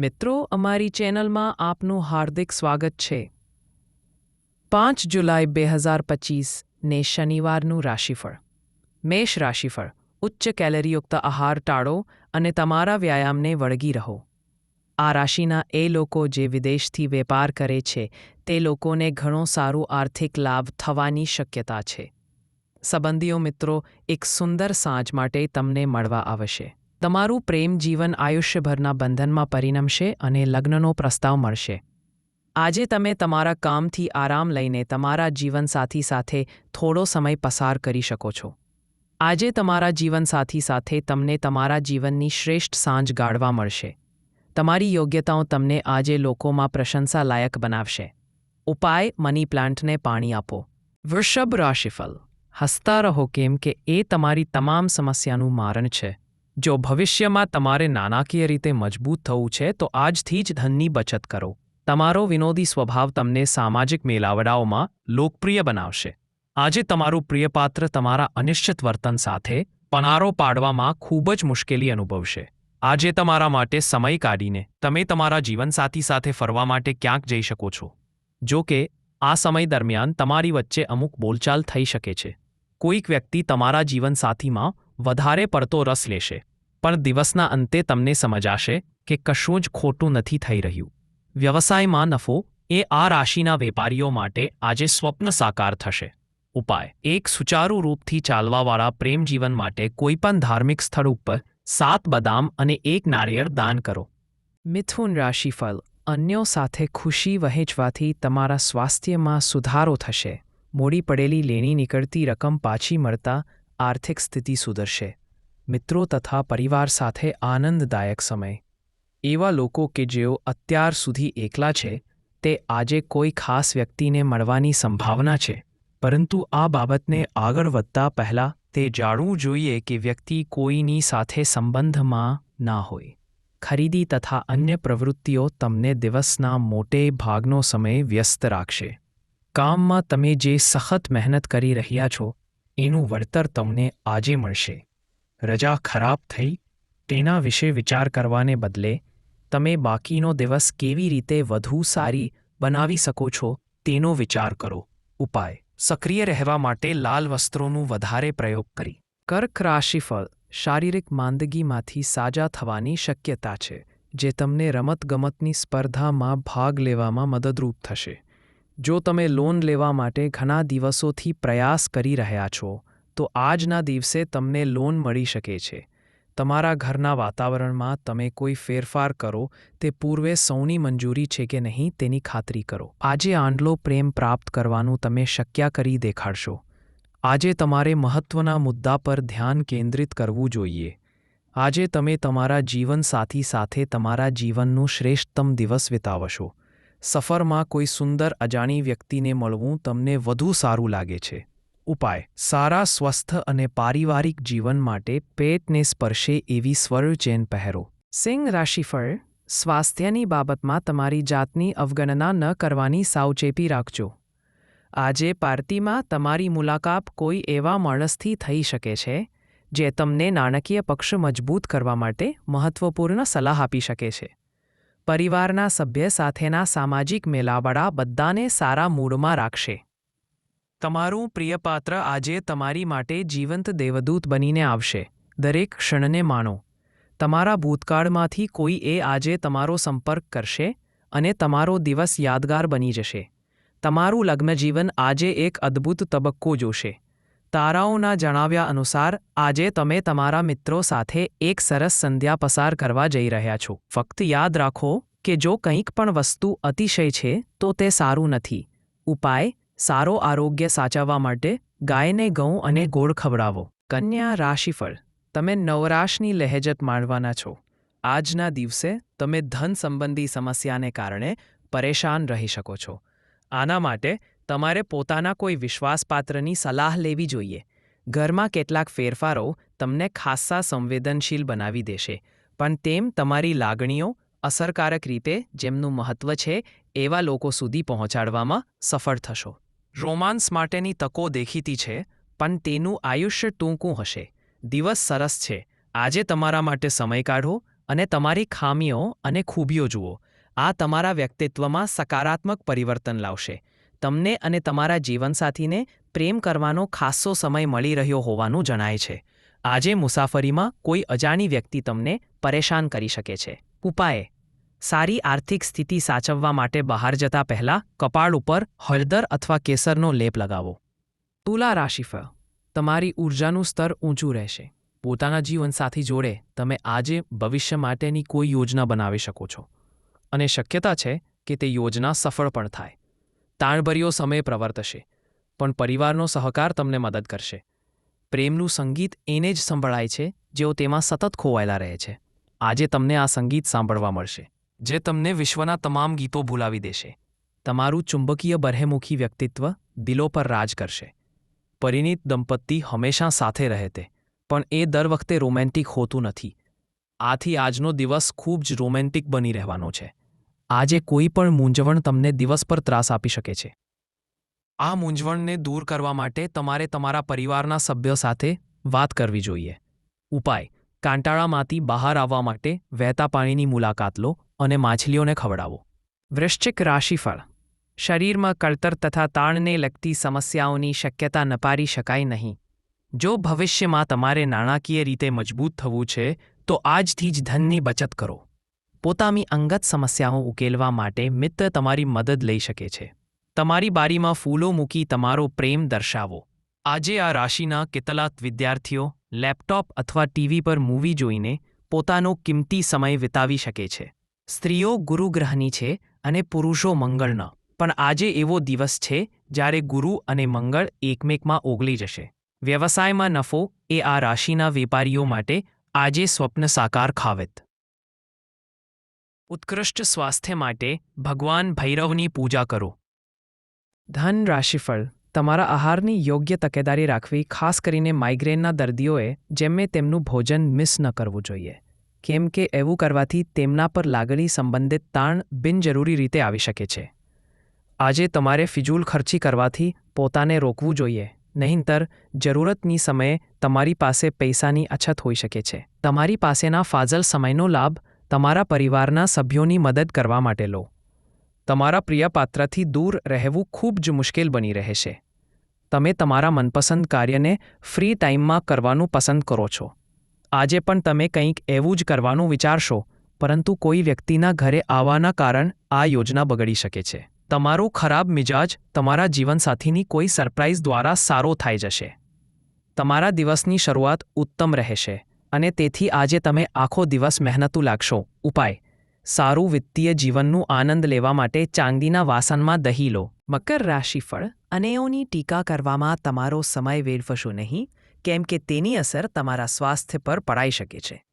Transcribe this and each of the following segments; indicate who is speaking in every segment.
Speaker 1: મિત્રો, અમારી ચેનલમાં આપનું હાર્દિક સ્વાગત છે. પાંચ જુલાઈ બે હજાર પચીસ, ને શનિવારનું રાશિફળ. મેષ રાશિફળ, ઉચ્ચ કેલરીયુક્ત આહાર ટાળો અને તમારા વ્યાયામને વળગી રહો. આ રાશિના એ લોકો જે વિદેશથી વેપાર કરે છે, તે લોકોને ઘણો સારું આર્થિક લાભ થવાની શક્યતા છે. સંબંધીઓ મિત્રો, એક સુંદર સાંજ માટે તમને મળવા આવશે. તમારું પ્રેમ જીવન આયુષ્યભરના બંધનમાં પરિણમશે અને લગ્નનો પ્રસ્તાવ મળશે. આજે તમે તમારા કામથી આરામ લઈને તમારા જીવનસાથી સાથે થોડો સમય પસાર કરી શકો છો. આજે તમારા જીવનસાથી સાથે તમને તમારા જીવનની શ્રેષ્ઠ સાંજ ગાળવા મળશે. તમારી યોગ્યતાઓ તમને આજે લોકોમાં પ્રશંસા લાયક બનાવશે. ઉપાય, મની પ્લાન્ટને પાણી આપો. વૃષભ રાશિફલ હસતા રહો કેમ કે એ તમારી તમામ સમસ્યાનું મારણ છે. જો ભવિષ્યમાં તમારે નાણાકીય રીતે મજબૂત થવું છે, તો આજથી જ ધનની બચત કરો. તમારો વિનોદી સ્વભાવ તમને સામાજિક મેળાવડાઓમાં લોકપ્રિય બનાવશે. આજે તમારું પ્રિયપાત્ર તમારા અનિશ્ચિત વર્તન સાથે પનારો પાડવામાં ખૂબ જ મુશ્કેલી અનુભવશે. આજે તમારા માટે સમય કાઢીને તમે તમારા જીવનસાથી સાથે ફરવા માટે ક્યાંક જઈ શકો છો. જો કે, આ સમય દરમિયાન તમારી વચ્ચે અમુક બોલચાલ થઈ શકે છે. કોઈક વ્યક્તિ તમારા જીવનસાથીમાં વધારે પડતો રસ લેશે. પણ દિવસના અંતે તમને સમજાશે કે કશું જ ખોટું નથી થઈ રહ્યું. વ્યવસાયમાં નફો એ આ રાશિના વેપારીઓ માટે આજે સ્વપ્ન સાકાર થશે. ઉપાય. એક સુચારુ રૂપથી ચાલવાવાળા પ્રેમજીવન માટે કોઈપણ ધાર્મિક સ્થળ ઉપર સાત બદામ અને એક નારિયેળ દાન કરો. મિથુન રાશિફળ. અન્યો સાથે ખુશી વહેંચવાથી તમારા સ્વાસ્થ્યમાં સુધારો થશે. મોડી પડેલી લેણી નીકળતી રકમ પાછી મળતા આર્થિક સ્થિતિ સુધરશે. મિત્રો તથા પરિવાર સાથે આનંદદાયક સમય. એવા લોકો કે જેઓ અત્યાર સુધી એકલા છે, તે આજે કોઈ ખાસ વ્યક્તિને મળવાની સંભાવના છે. પરંતુ આ બાબતને આગળ વધતા પહેલાં તે જાણવું જોઈએ કે વ્યક્તિ કોઈની સાથે સંબંધમાં ના હોય. ખરીદી તથા અન્ય પ્રવૃત્તિઓ તમને દિવસના મોટે ભાગનો સમય વ્યસ્ત રાખશે. કામમાં તમે જે સખત મહેનત કરી રહ્યા છો, એનું વળતર તમને આજે મળશે. રજા ખરાબ થઈ, તેના વિશે વિચાર કરવાને બદલે, તમે બાકીનો દિવસ કેવી રીતે વધુ સારી બનાવી શકો છો, તેનો વિચાર કરો. ઉપાય. સક્રિય રહેવા માટે લાલ વસ્ત્રોનું વધારે પ્રયોગ કરી. કર્ક રાશિફળ શારીરિક માંદગીમાંથી સાજા થવાની શક્યતા છે, જે તમને રમતગમતની સ્પર્ધામાં ભાગ લેવામાં મદદરૂપ થશે. જો તમે લોન લેવા માટે ઘણા દિવસોથી પ્રયાસ કરી રહ્યા છો તો આજના દિવસે તમને લોન મળી શકે છે. તમારા ઘરના વાતાવરણમાં તમે કોઈ ફેરફાર કરો, તે પૂર્વે સૌની મંજૂરી છે કે નહીં તેની ખાતરી કરો. આજે આંડલો પ્રેમ પ્રાપ્ત કરવાનું તમે શક્ય કરી દેખાડશો. આજે તમારે મહત્ત્વના મુદ્દા પર ધ્યાન કેન્દ્રિત કરવું જોઈએ. આજે તમે તમારા જીવનસાથી સાથે તમારા જીવનનું શ્રેષ્ઠતમ દિવસ વિતાવશો. સફરમાં કોઈ સુંદર અજાણી વ્યક્તિને મળવું તમને વધુ સારું લાગે છે. ઉપાય. સારા, સ્વસ્થ અને પારિવારિક જીવન માટે પેટને સ્પર્શે એવી સ્વરચેન પહેરો. સિંહ રાશિફળ, સ્વાસ્થ્યની બાબતમાં તમારી જાતની અવગણના ન કરવાની સાવચેતી રાખજો. આજે પાર્ટીમાં તમારી મુલાકાત કોઈ એવા માણસથી થઈ શકે છે, જે તમને નાણાકીય પક્ષ મજબૂત કરવા માટે મહત્વપૂર્ણ સલાહ આપી શકે છે. પરિવારના સભ્ય સાથેના સામાજિક મેલાવડા બધાને સારા મૂડમાં રાખશે. તમારું પ્રિય પાત્ર આજે તમારી માટે જીવંત દેવદૂત બનીને આવશે. દરેક ક્ષણને માણો. તમારા ભૂતકાળમાંથી કોઈ એ આજે તમારો સંપર્ક કરશે અને તમારો દિવસ યાદગાર બની જશે. તમારું લગ્નજીવન આજે એક અદ્ભુત તબક્કો જોશે. તારાઓના જણાવ્યા અનુસાર, આજે તમે તમારા મિત્રો સાથે એક સરસ સંધ્યા પસાર કરવા જઈ રહ્યા છો. ફક્ત યાદ રાખો કે જો કંઈક પણ વસ્તુ અતિશય છે, તો તે સારું નથી. ઉપાય સારો આરોગ્ય સાચવવા માટે ગાયને ઘઉં અને ગોળ ખવડાવો. કન્યા રાશિફળ. તમે નવરાશની લહેજત માણવાના છો. આજના દિવસે તમે ધન સંબંધી સમસ્યાને કારણે પરેશાન રહી શકો છો. આના માટે તમારે પોતાના કોઈ વિશ્વાસપાત્રની સલાહ લેવી જોઈએ. ઘરમાં કેટલાક ફેરફારો તમને ખાસ્સા સંવેદનશીલ બનાવી દેશે, પણ તેમ તમારી લાગણીઓ અસરકારક રીતે, જેમનું મહત્વ છે, એવા લોકો સુધી પહોંચાડવામાં સફળ થશો. રોમાન્સ માટેની તકો દેખીતી છે, પણ તેનું આયુષ્ય ટૂંકું હશે. દિવસ સરસ છે. આજે તમારા માટે સમય કાઢો અને તમારી ખામીઓ અને ખૂબીઓ જુઓ. આ તમારા વ્યક્તિત્વમાં સકારાત્મક પરિવર્તન લાવશે. તમને અને તમારા જીવનસાથીને પ્રેમ કરવાનો ખાસ્સો સમય મળી રહ્યો હોવાનું જણાય છે. આજે મુસાફરીમાં કોઈ અજાણી વ્યક્તિ તમને પરેશાન કરી શકે છે. ઉપાય સારી આર્થિક સ્થિતિ સાચવવા માટે બહાર જતા પહેલા કપાળ ઉપર હળદર અથવા કેસરનો લેપ લગાવો. તુલા રાશિફળ. તમારી ઊર્જાનું સ્તર ઊંચું રહેશે. પોતાના જીવનસાથી જોડે તમે આજે ભવિષ્ય માટેની કોઈ યોજના બનાવી શકો છો. અને શક્યતા છે કે તે યોજના સફળ પણ થાય. તાણભર્યો સમય પ્રવર્તશે, પણ પરિવારનો સહકાર તમને મદદ કરશે. પ્રેમનું સંગીત એને જ સંભળાય છે જેઓ તેમાં સતત ખોવાયેલા રહે છે. આજે તમને આ સંગીત સાંભળવા મળશે. જે તમને વિશ્વના તમામ ગીતો ભૂલાવી દેશે. તમારું ચુંબકીય બરહેમુખી વ્યક્તિત્વ દિલો પર રાજ કરશે. પરિણીત દંપતી હંમેશા સાથે રહે તે, પણ એ દર વખતે રોમેન્ટિક હોતું નથી. આથી આજનો દિવસ ખૂબ જ રોમેન્ટિક બની રહેવાનો છે. આજે કોઈ પણ મૂંઝવણ તમને દિવસ પર ત્રાસ આપી શકે છે. આ મૂંઝવણને દૂર કરવા માટે તમારે તમારા પરિવારના સભ્યો સાથે વાત કરવી જોઈએ. ઉપાય, કાંટાળામાંથી બહાર આવવા માટે વહેતા પાણીની મુલાકાત લો. અને માછલીઓને ખવડાવો. વૃશ્ચિક રાશિફળ. શરીરમાં કળતર તથા તાણને લગતી સમસ્યાઓની શક્યતા નપારી શકાય નહીં. જો ભવિષ્યમાં તમારે નાણાકીય રીતે મજબૂત થવું છે, તો આજથી જ ધનની બચત કરો. પોતાની અંગત સમસ્યાઓ ઉકેલવા માટે મિત્ર તમારી મદદ લઈ શકે છે. તમારી બારીમાં ફૂલો મૂકી તમારો પ્રેમ દર્શાવો. આજે આ રાશિના કેટલાક વિદ્યાર્થીઓ લેપટોપ અથવા ટીવી પર મૂવી જોઈને પોતાનો કિંમતી સમય વિતાવી શકે છે. સ્ત્રીઓ ગુરુગ્રહની છે અને પુરુષો મંગળનો. પણ આજે એવો દિવસ છે જ્યારે ગુરુ અને મંગળ એકમેકમાં ઓગળી જશે. વ્યવસાયમાં નફો એ આ રાશિના વેપારીઓ માટે આજે સ્વપ્ન સાકાર ખાવેત. ઉત્કૃષ્ટ સ્વાસ્થ્ય માટે ભગવાન ભૈરવની પૂજા કરો. ધન રાશિફળ. તમારા આહારની યોગ્ય તકેદારી રાખવી, ખાસ કરીને માઇગ્રેનના દર્દીઓએ જેમને તેમનું ભોજન મિસ ન કરવું જોઈએ. કેમ કે એવું કરવાથી તેમના પર લાગણી સંબંધિત તાણ બિનજરૂરી રીતે આવી શકે છે. આજે તમારે ફિજૂલ ખર્ચી કરવાથી પોતાને રોકવું જોઈએ, નહીંતર જરૂરતની સમયે તમારી પાસે પૈસાની અછત હોઈ શકે છે. તમારી પાસેના ફાજલ સમયનો લાભ તમારા પરિવારના સભ્યોની મદદ કરવા માટે લો. તમારા પ્રિય પાત્રથી દૂર રહેવું ખૂબ જ મુશ્કેલ બની રહેશે તમે તમારા મનપસંદ કાર્યને ફ્રી ટાઈમમાં કરવાનું પસંદ કરો છો. આજે પણ તમે કંઈક એવું જ કરવાનું વિચારશો, પરંતુ કોઈ વ્યક્તિના ઘરે આવવાના કારણ આ યોજના બગડી શકે છે. તમારો ખરાબ મિજાજ તમારા જીવનસાથીની કોઈ સરપ્રાઇઝ દ્વારા સારો થઈ જશે. તમારા દિવસની શરૂઆત ઉત્તમ રહેશે, અને તેથી આજે તમે આખો દિવસ મહેનતું લાગશો. ઉપાય, સારું વિત્તીય જીવનનું આનંદ લેવા માટે ચાંદીના વાસણમાં દહીં લો. મકર રાશિફળ અનેઓની ટીકા કરવામાં તમારો સમય વેડફશો નહીં. કેમ કે તેની અસર તમારા સ્વાસ્થ્ય પર પડાઈ શકે છે.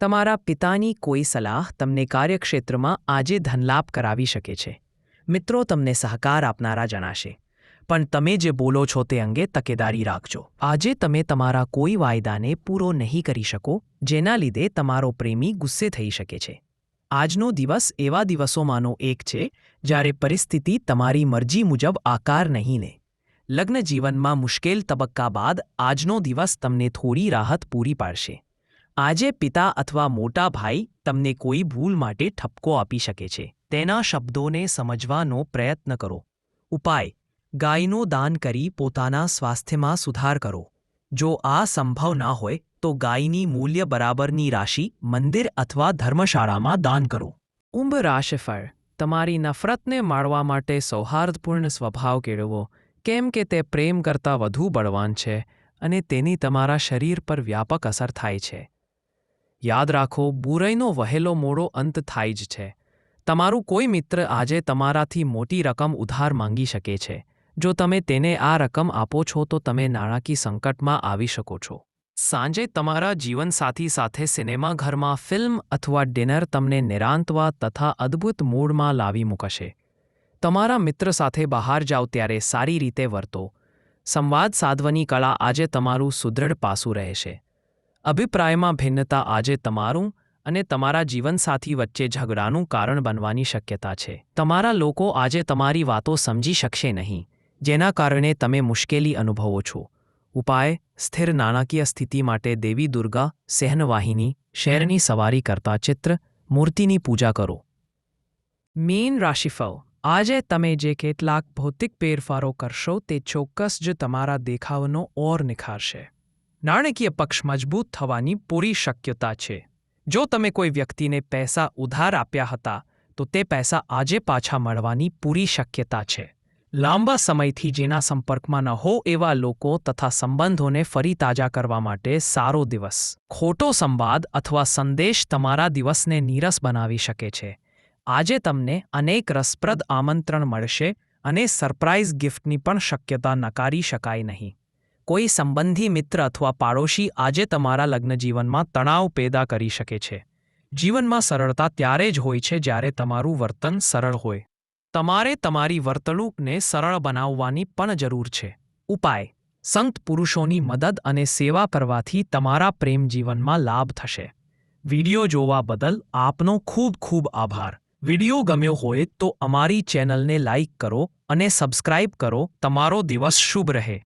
Speaker 1: તમારા પિતાની કોઈ સલાહ તમને કાર્યક્ષેત્રમાં આજે ધનલાભ કરાવી શકે છે. મિત્રો, તમને સહકાર આપનારા જણાશે. પણ તમે જે બોલો છો તે અંગે તકેદારી રાખજો. આજે તમે તમારા કોઈ વાયદાને પૂરો નહીં કરી શકો, જેના લીધે તમારો પ્રેમી ગુસ્સે થઈ શકે છે. આજનો દિવસ એવા દિવસોમાંનો એક છે, જ્યારે પરિસ્થિતિ તમારી મરજી મુજબ આકાર નહીં લે. લગ્ન જીવનમાં મુશ્કેલ તબક્કા બાદ આજનો દિવસ તમને થોડી રાહત પૂરી પાડશે. આજે પિતા અથવા મોટા ભાઈ તમને કોઈ ભૂલ માટે ઠપકો આપી શકે છે. તેના શબ્દોને સમજવાનો પ્રયત્ન કરો. ઉપાય, ગાયનું દાન કરી પોતાના સ્વાસ્થ્યમાં સુધાર કરો. જો આ સંભવ ના હોય તો ગાયની મૂલ્ય બરાબરની રાશિ મંદિર અથવા ધર્મશાળામાં દાન કરો. ઉંબ રાશિફળ, તમારી નફરતને માળવા માટે સૌહાર્દપૂર્ણ સ્વભાવ કેળવો. કેમ કે તે પ્રેમ કરતાં વધુ બળવાન છે અને તેની તમારા શરીર પર વ્યાપક અસર થાય છે. યાદ રાખો, બુરાઈનો વહેલો મોડો અંત થાય જ છે. તમારું કોઈ મિત્ર આજે તમારાથી મોટી રકમ ઉધાર માંગી શકે છે. જો તમે તેને આ રકમ આપો છો, તો તમે નાણાકીય સંકટમાં આવી શકો છો. સાંજે તમારા જીવનસાથી સાથે સિનેમાઘરમાં ફિલ્મ અથવા ડિનર તમને નિરાંતવા તથા અદ્ભુત મૂડમાં લાવી મૂકશે. તમારા મિત્ર સાથે બહાર જાઓ ત્યારે સારી રીતે વર્તો. સંવાદ સાધવાની કળા આજે તમારું સુદૃઢ પાસું રહેશે. અભિપ્રાયમાં ભિન્નતા આજે તમારું અને તમારા જીવનસાથી વચ્ચે ઝઘડાનું કારણ બનવાની શક્યતા છે. તમારા લોકો આજે તમારી વાતો સમજી શકશે નહીં, જેના કારણે તમે મુશ્કેલી અનુભવો છો. ઉપાય, સ્થિર નાણાકીય સ્થિતિ માટે દેવી દુર્ગા, સહનવાહિની શહેરની સવારી કરતા ચિત્ર, મૂર્તિની પૂજા કરો. મીન રાશિફળ આજે તમે જે કેટલાક ભૌતિક ફેરફારો કરશો તે ચોક્કસ જ તમારા દેખાવનો ઓર નિખારશે. નાણાકીય પક્ષ મજબૂત થવાની પૂરી શક્યતા છે. જો તમે કોઈ વ્યક્તિને પૈસા ઉધાર આપ્યા હતા, તો તે પૈસા આજે પાછા મળવાની પૂરી શક્યતા છે. લાંબા સમયથી જેના સંપર્કમાં ન હો એવા લોકો તથા સંબંધોને ફરી તાજા કરવા માટે સારો દિવસ, ખોટો સંવાદ અથવા સંદેશ તમારા દિવસને નીરસ બનાવી શકે છે. આજે તમને અનેક રસપ્રદ આમંત્રણ મળશે અને સરપ્રાઇઝ ગિફ્ટની પણ શક્યતા નકારી શકાય નહીં. કોઈ સંબંધી મિત્ર અથવા પાડોશી આજે તમારા લગ્નજીવનમાં તણાવ પેદા કરી શકે છે. જીવનમાં સરળતા ત્યારે જ હોય છે જ્યારે તમારું વર્તન સરળ હોય. તમારે તમારી વર્તણૂકને સરળ બનાવવાની પણ જરૂર છે. ઉપાય. સંત પુરુષોની મદદ અને સેવા કરવાથી તમારા પ્રેમ જીવનમાં લાભ થશે. વિડિયો જોવા બદલ આપનો ખૂબ ખૂબ આભાર. વિડિયો ગમ્યો હોય તો અમારી ચેનલને લાઇક કરો અને સબસ્ક્રાઇબ કરો. તમારો દિવસ શુભ રહે.